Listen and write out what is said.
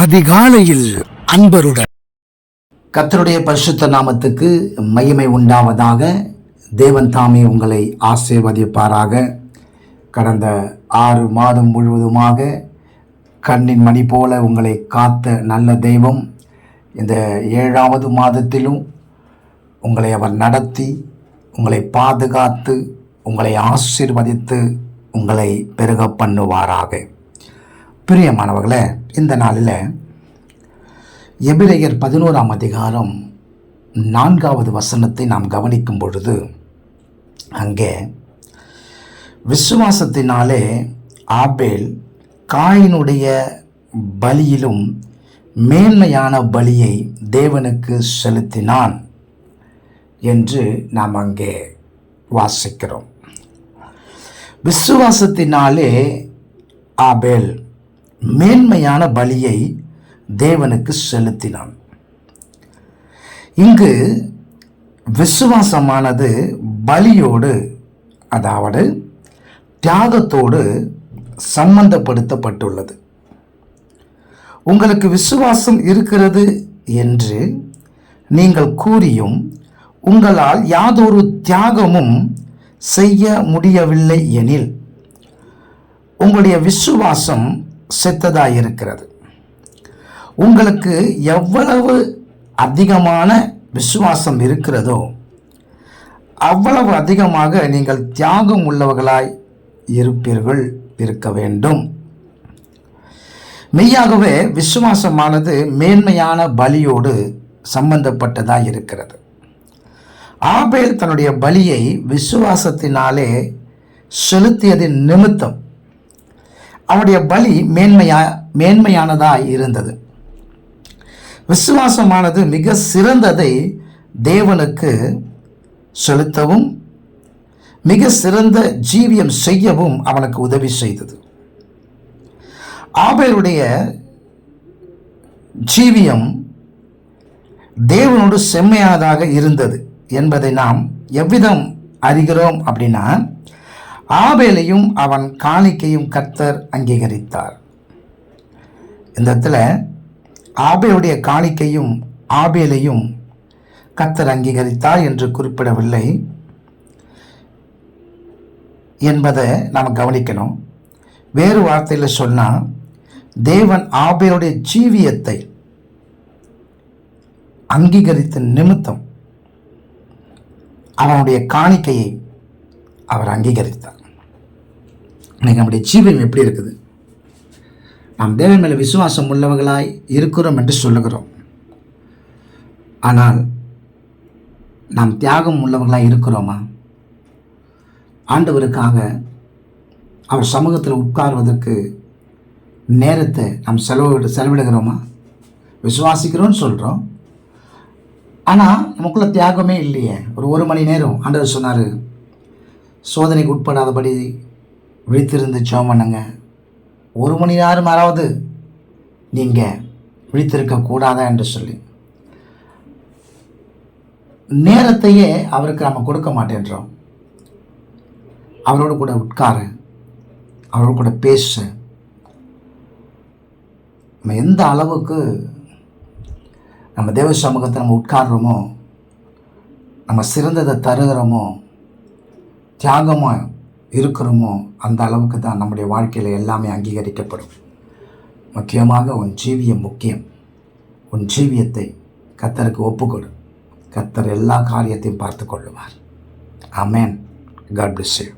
அதிகாலையில் அன்பருடன். கத்தருடைய பரிசுத்த நாமத்துக்கு மகிமை உண்டாவதாக. தேவன் தாமே உங்களை ஆசீர்வதிப்பாராக. கடந்த ஆறு மாதம் முழுவதுமாக கண்ணின் மணி போல உங்களை காத்த நல்ல தெய்வம். இந்த ஏழாவது மாதத்திலும் உங்களை அவர் நடத்தி உங்களை பாதுகாத்து உங்களை ஆசீர்வதித்து உங்களை பெருக பண்ணுவாராக. பிரியமானவர்களே இந்த நாளில் எபிரேயர் பதினோராம் அதிகாரம் நான்காவது வசனத்தை நாம் கவனிக்கும் பொழுது அங்கே விசுவாசத்தினாலே ஆபேல் காயினுடைய பலியிலும் மேன்மையான பலியை தேவனுக்கு செலுத்தினான் என்று நாம் அங்கே வாசிக்கிறோம். விசுவாசத்தினாலே ஆபேல் மேன்மையான பலியை தேவனுக்கு செலுத்தினான். இங்கு விசுவாசமானது பலியோடு அதாவது தியாகத்தோடு சம்பந்தப்படுத்தப்பட்டுள்ளது. உங்களுக்கு விசுவாசம் இருக்கிறது என்று நீங்கள் கூறியும் உங்களால் யாதொரு தியாகமும் செய்ய முடியவில்லை எனில் உங்களுடைய விசுவாசம் செத்ததாயிருக்கிறது. உங்களுக்கு எவ்வளவு அதிகமான விசுவாசம் இருக்கிறதோ அவ்வளவு அதிகமாக நீங்கள் தியாகம் உள்ளவர்களாய் இருப்பீர்கள் இருக்க வேண்டும். மெய்யாகவே விசுவாசமானது மேன்மையான பலியோடு சம்பந்தப்பட்டதாக இருக்கிறது ஆபேல் தன்னுடைய பலியை விசுவாசத்தினாலே செலுத்தியதின் நிமித்தம் அவருடைய பலி மேன்மையா மேன்மையானதாக இருந்தது. விசுவாசமானது மிக சிறந்ததை தேவனுக்கு செலுத்தவும் மிக சிறந்த ஜீவியம் செய்யவும் அவனுக்கு உதவி செய்தது. ஆபேருடைய ஜீவியம் தேவனோடு செம்மையானதாக இருந்தது என்பதை நாம் எவ்விதம் அறிகிறோம் அப்படின்னா ஆபேலையும் அவன் காணிக்கையும் கர்த்தர் அங்கீகரித்தார். இந்த இடத்துல ஆபேலுடைய காணிக்கையும் ஆபேலையும் கர்த்தர் அங்கீகரித்தார் என்று குறிப்பிடவில்லை என்பதை நாம் கவனிக்கணும். வேறு வார்த்தையில் சொன்னால் தேவன் ஆபேலுடைய ஜீவியத்தை அங்கீகரித்த நிமித்தம் அவனுடைய காணிக்கையை அவர் அங்கீகரித்தார். இன்னைக்கு நம்முடைய ஜீவியம் எப்படி இருக்குது? நாம் தேவன் மேலே விசுவாசம் உள்ளவர்களாய் இருக்கிறோம் என்று சொல்லுகிறோம். ஆனால் நாம் தியாகம் உள்ளவர்களாய் இருக்கிறோமா? ஆண்டவருக்காக அவர் சமூகத்தில் உட்கார்வதற்கு நேரத்தை நாம் செலவிட செலவிடுகிறோமா? விசுவாசிக்கிறோன்னு சொல்கிறோம் ஆனால் நமக்குள்ள தியாகமே இல்லையே. ஒரு ஒரு மணி நேரம் ஆண்டவர் சொன்னார் சோதனைக்கு உட்படாதபடி விழித்திருந்து ஜெபம் பண்ணுங்க ஒரு மணி நேரம் யாராவது நீங்கள் விழித்திருக்க கூடாதா என்று சொல்லி. நேரத்தையே அவருக்கு நம்ம கொடுக்க மாட்டேன்றோம் அவரோடு கூட உட்கார. அவரோடு கூட பேச. நம்ம எந்த அளவுக்கு நம்ம தேவ சமூகத்தை நம்ம உட்கார்றோமோ நம்ம சிறந்ததை தருகிறோமோ தியாகமாக இருக்கிறோமோ அந்த அளவுக்கு தான் நம்முடைய வாழ்க்கையில் எல்லாமே அங்கீகரிக்கப்படும். முக்கியமாக உன் ஜீவியம் முக்கியம். உன் ஜீவியத்தை கத்தருக்கு ஒப்புக்கொடு. கத்தர் எல்லா காரியத்தையும் பார்த்து கொள்ளுவார். Amen God bless you